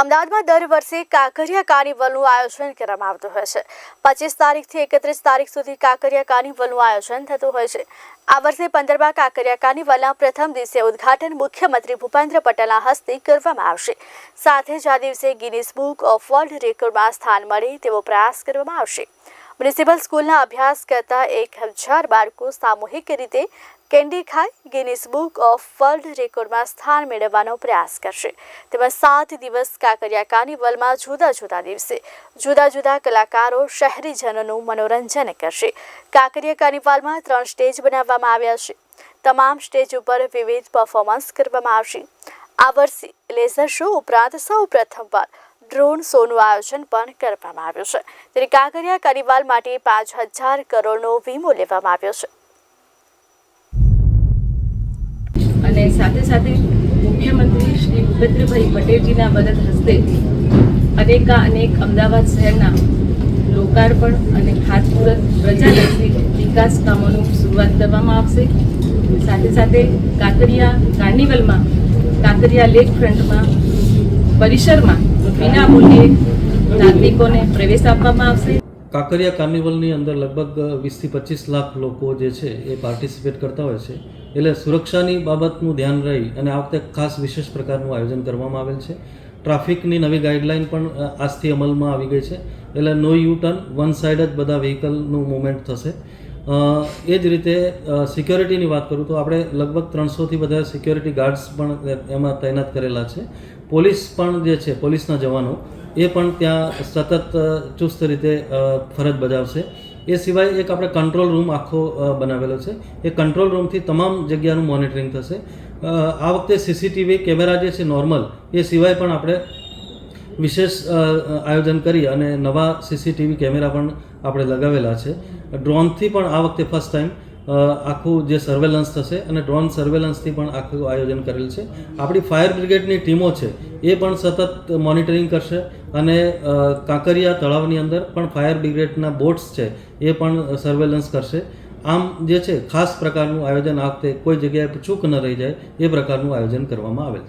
અમદાવાદમાં દર વર્ષે કાંકરિયા કાર્નિવલનું આયોજન કરવામાં આવતું હોય છે. પચીસ તારીખથી એકત્રીસ તારીખ સુધી કાંકરિયા કાર્નિવલનું આયોજન થતું હોય છે. આ વર્ષે પંદરમા કાંકરિયા કાર્નિવલના પ્રથમ દિવસે ઉદ્ઘાટન મુખ્યમંત્રી ભૂપેન્દ્ર પટેલના હસ્તે કરવામાં આવશે. સાથે જ આ દિવસે ગિનિસ બુક ઓફ વર્લ્ડ રેકોર્ડમાં સ્થાન મળે તેવો પ્રયાસ કરવામાં આવશે. મ્યુનિસિપલ સ્કૂલના અભ્યાસ કરતા એક હજાર બાળકો સામૂહિક રીતે કેન્ડી ખાઈ ગિનિસ બુક ઓફ વર્લ્ડ રેકોર્ડમાં સ્થાન મેળવવાનો પ્રયાસ કરશે. તેમજ સાત દિવસ કાંકરિયા કાર્નિવલમાં જુદા જુદા દિવસે જુદા જુદા કલાકારો, શહેરીજનોનું મનોરંજન કરશે. કાંકરિયા કાર્નિવલમાં ત્રણ સ્ટેજ બનાવવામાં આવ્યા છે. તમામ સ્ટેજ ઉપર વિવિધ પરફોર્મન્સ કરવામાં આવશે. આ વર્ષે લેઝર શો ઉપરાંત સૌ પ્રથમવાર ડ્રોન શોનું આયોજન પણ કરવામાં આવ્યું છે. ત્યારે કાંકરિયા કાર્નિવાલ માટે પાંચ હજાર કરોડનો વીમો લેવામાં આવ્યો છે. સાથે સાથે મુખ્યમંત્રી શ્રી ભૂપેન્દ્રભાઈ પટેલજીના વરદ હસ્તે અનેકા અનેક અમદાવાદ શહેરના લોકાર્પણ અને ખાતમુહૂર્ત, પ્રજાલક્ષી વિકાસ કામોનું શરૂઆત કરવામાં આવશે. સાથે સાથે કાંકરિયા કાર્નિવલમાં, કાંકરિયા લેક ફ્રન્ટમાં પરિસરમાં વિના મૂલ્યે નાગરિકોને પ્રવેશ આપવામાં આવશે. કાંકરિયા કાર્નિવલની અંદર લગભગ વીસથી પચીસ લાખ લોકો જે છે એ પાર્ટિસિપેટ કરતા હોય છે. એટલે સુરક્ષાની બાબતનું ધ્યાન રહી અને આ વખતે ખાસ વિશેષ પ્રકારનું આયોજન કરવામાં આવેલ છે. ટ્રાફિકની નવી ગાઈડલાઇન પણ આજથી અમલમાં આવી ગઈ છે. એટલે no U turn, one side જ બધા વ્હીકલનું મૂવમેન્ટ થશે. એ જ રીતે સિક્યોરિટીની વાત કરું તો આપણે લગભગ ત્રણસોથી બધા સિક્યોરિટી ગાર્ડ્સ પણ એમાં તૈનાત કરેલા છે. પોલીસ પણ જે છે, પોલીસના જવાનો, એ પણ ત્યાં સતત ચુસ્ત રીતે ફરજ બજાવશે. એ સિવાય એક આપણે કંટ્રોલ રૂમ આખો બનાવેલો છે. એ કંટ્રોલ રૂમથી તમામ જગ્યાનું મોનિટરિંગ થશે. આ વખતે સીસીટીવી કેમેરા જે છે નોર્મલ એ સિવાય પણ આપણે વિશેષ આયોજન કરી અને નવા સીસીટીવી કેમેરા પણ આપણે લગાવેલા છે. ડ્રોનથી પણ આ વખતે ફર્સ્ટ ટાઈમ આખું જે સર્વેલન્સ થશે અને ડ્રોન સર્વેલન્સથી પણ આખું આયોજન કરેલ છે. આપણી ફાયર બ્રિગેડની ટીમો છે, એ પણ સતત મોનિટરિંગ કરશે અને કાંકરિયા તળાવની અંદર પણ ફાયર બ્રિગેડના બોટ્સ છે, એ પણ સર્વેલન્સ કરશે. આમ જે છે, ખાસ પ્રકારનું આયોજન આ વખતે કોઈ જગ્યાએ ચૂક ન રહી જાય, એ પ્રકારનું આયોજન કરવામાં આવેલ છે.